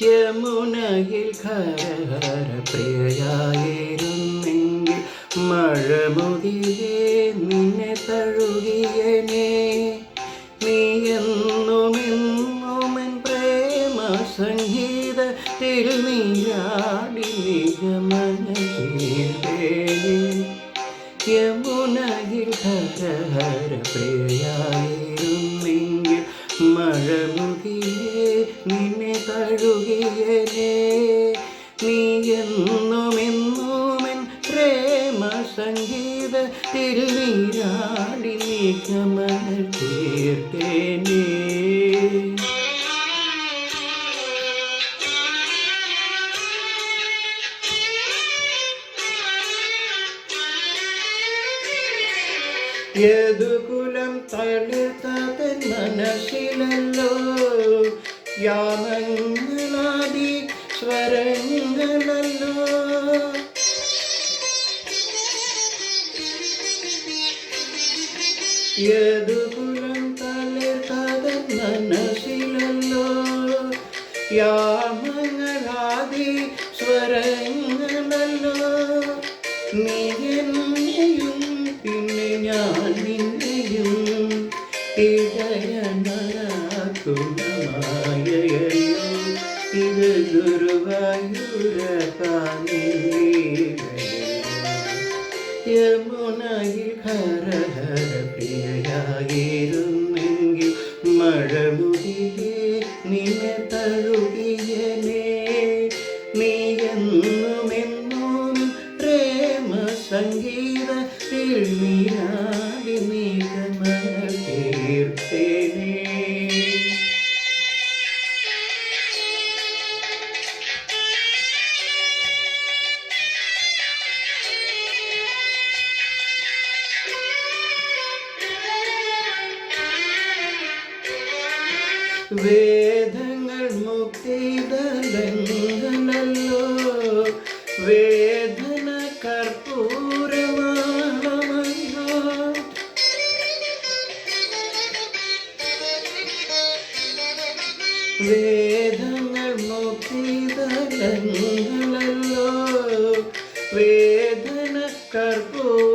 യമുനയിൽ ഖരഹര പ്രിയയായിരുന്നെങ്കിൽ മഴമുകിലേ നിന്നെ തഴുകിയനേ. നീ എന്നുമെന്നുമെൻ പ്രേമ സംഗീതത്തിൽ നീയാടി നിഗമനേ യമുനയിൽ ഹരഹര പ്രിയായിരുന്നെങ്കിൽ മഴമുകിയേ നിന്നെ തഴുകിയനേ നീ എന്നുമെന്നുമെൻ പ്രേമ സംഗീതത്തിൽ നീരാടി നിഗമന തീർത്തേനേ. യദുകുലം തളിർത്തതൻ മനസ്സിലല്ലോ. യാമങ്ങളാദി സ്വരങ്ങളല്ല യദുകുലം തളിർത്തതൻ മനസ്സിലല്ലോ. യാമങ്ങളാദി സ്വരങ്ങളല്ലോ നീ ഇടയണരാക്കുന്നമായല്ലോ ഇത് യമുനയിൽ ഹരഹര പ്രിയയായിരുന്നെങ്കിൽ മഴമുടിലേ നിന്നെ തഴുകിയനേ നീ എന്നുമെന്നും പ്രേമ സംഗീതത്തിൽ നീരാടി വേദങ്ങൾ മുക്തിദലങ്ങളല്ലോ വേദന കർപ്പൂരമാണമല്ലോ. വേദങ്ങൾ മുക്തിദലങ്ങളല്ലോ വേദന കർപ്പൂരമാണമല്ലോ.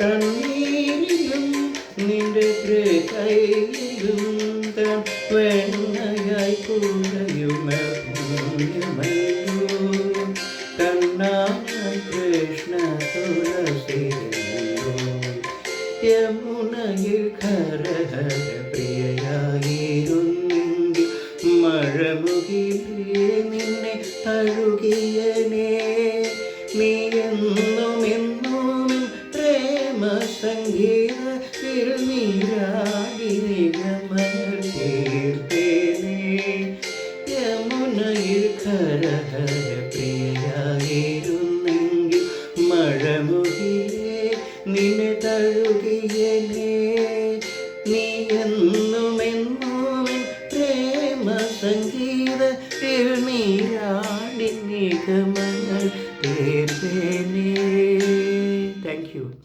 കണ്ണീരിലും നിന്റെ താൻ വെണ്ണയായി കൂടയുമല്ലോ കണ്ണായ കൃഷ്ണ തുളസി യമുനയിൽ ഖരഹര പ്രിയയായിരുന്നെങ്കിൽ മഴമുകിലേ നിന്നെ തഴുകിയനേ നീ പ്രേമ സംഗീതത്തിൽ നീരാടി നിഗമന തീർത്തേനേ യമുനയിൽ ഖരഹര പ്രിയയായിരുന്നെങ്കിൽ മഴമുകിലേ നിന്നെ തഴുകിയനേ നീ എന്നുമെന്നും പ്രേമ സംഗീതത്തിൽ നീരാടി നിഗമങ്ങൾ തീർത്തേനേ.